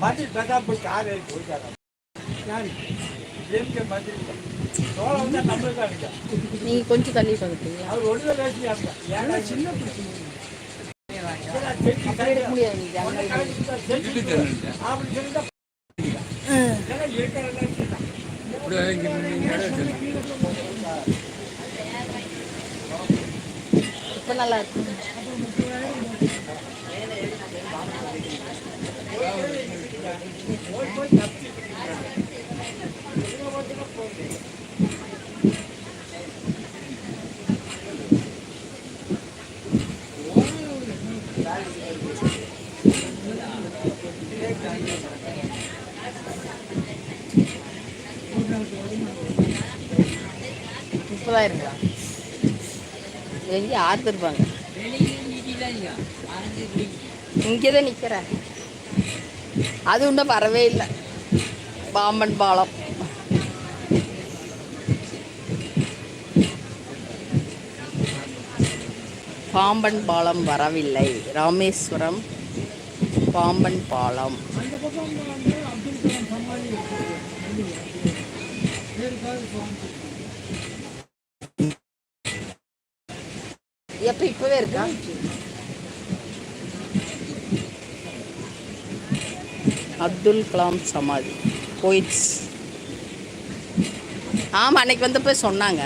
మంత్రి ప్రతాప్ కారు పోయారు ఏంటి మంత్రి చూడాలంటే నమ్మకానికి నీకు కొంచెం కలిసి అవుతుంది అవి రెండు వేలు వేసి చేస్తాను ఏడా చిన్న இப்போ நல்லா இருக்கும் முப்பதாயிரங்களா எங்கே ஆறு இருப்பாங்க. இங்கே தான் நிற்கிறேன் அது இன்னும் வரவே இல்லை. பாம்பன் பாலம். பாம்பன் பாலம் வரவில்லை. ராமேஸ்வரம் பாம்பன் பாலம். எப்போ இப்போவே இருக்கா? அப்துல் கலாம் சமாதி போயிட்ஸ். ஆமாம் அன்னைக்கு போய் சொன்னாங்க.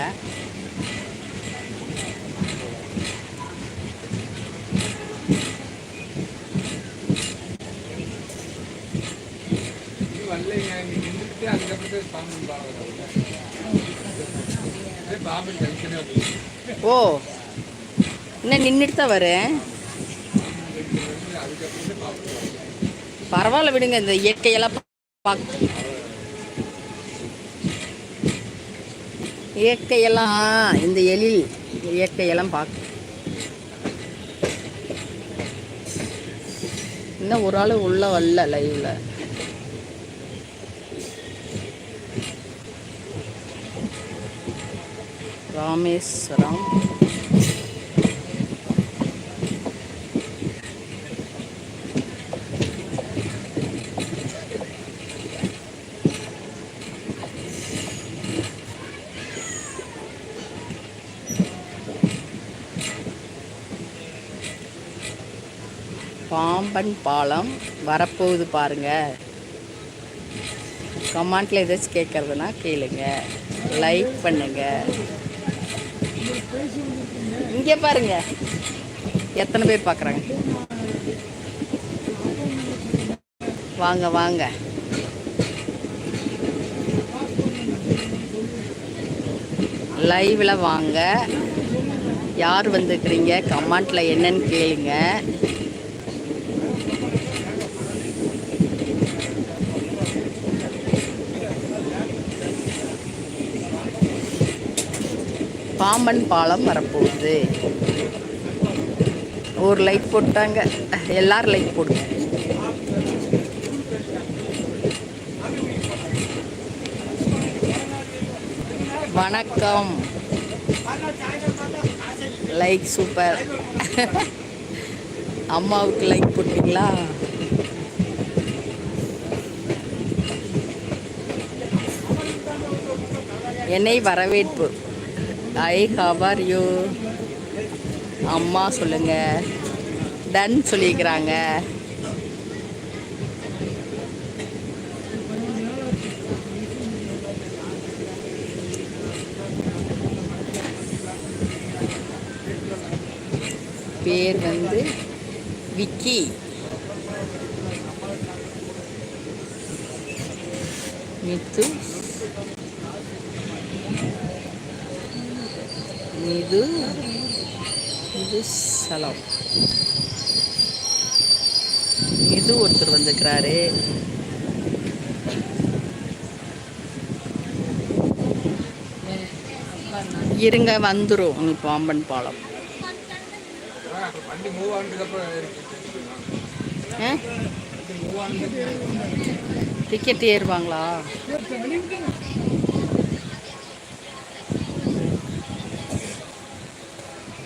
ஓ. இன்னும் நின்றுட்டு தான் வரேன். பரவாயில்ல விடுங்க இந்த இயற்கையெல்லாம் பார்க்க இயற்கையெல்லாம் இந்த எழில் இயற்கையெல்லாம் பார்க்க இன்னும் ஒரு ஆள் உள்ள வரல லைவ்ல ராமேஸ்வரம். பாம்பன் பாலம் வரப்போகுது பாருங்கள் கமெண்ட்ல ஏதாச்சும் கேட்கறதுனா கேளுங்க. லைக் பண்ணுங்க. இங்கே பாருங்க. எத்தனை பேர் பார்க்குறாங்க வாங்க வாங்க. லைவில் வாங்க. யார் வந்துருக்குறீங்க? கமெண்ட்டில் என்னன்னு கேளுங்க. பாம்பன் பாலம் வரப்போகுது. ஒரு லைட் போட்டாங்க. எல்லாரும் லைட் போடுங்க. வணக்கம். லைக் சூப்பர் அம்மாவுக்கு லைக் போட்டீங்களா? என்னை வரவேற்பு. ஐ ஹவர் யூ அம்மா சொல்லுங்க. டன் சொல்லியிருக்கிறாங்க பேர் வந்து விக்கி. மித்து. இது இது சலம். இது ஒருத்தர் வந்திருக்கிறாரு. இருங்க வந்துடும் உங்களுக்கு பாம்பன் பாலம். டிக்கெட் ஏறுவாங்களா?